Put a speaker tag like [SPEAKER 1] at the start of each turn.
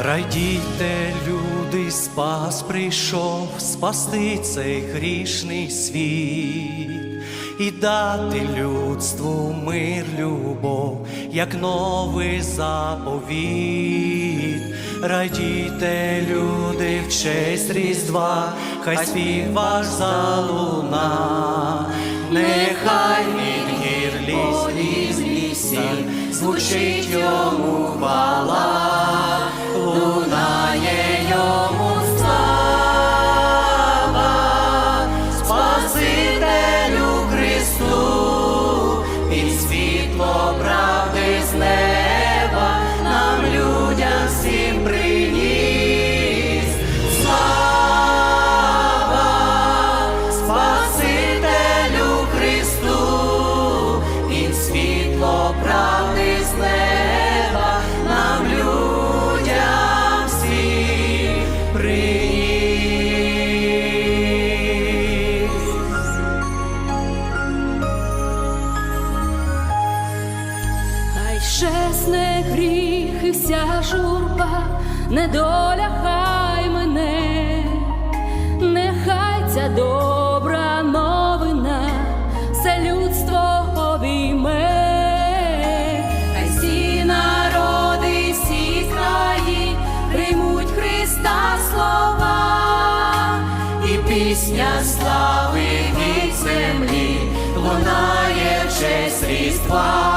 [SPEAKER 1] Радійте, люди, спас прийшов спасти цей грішний світ. І дати людству мир, любов, як новий заповіт. Радійте, люди, в честь Різдва, хай спів ваш залуна, нехай від гір лісні лісі звучить йому хвала, і світло правди
[SPEAKER 2] щесне гріх і вся журба, недоля хай мене, нехай ця добра новина, все людство обійме, всі народи, всі краї приймуть Христа слова,
[SPEAKER 1] І пісня слави від землі лунає в честь Різдва.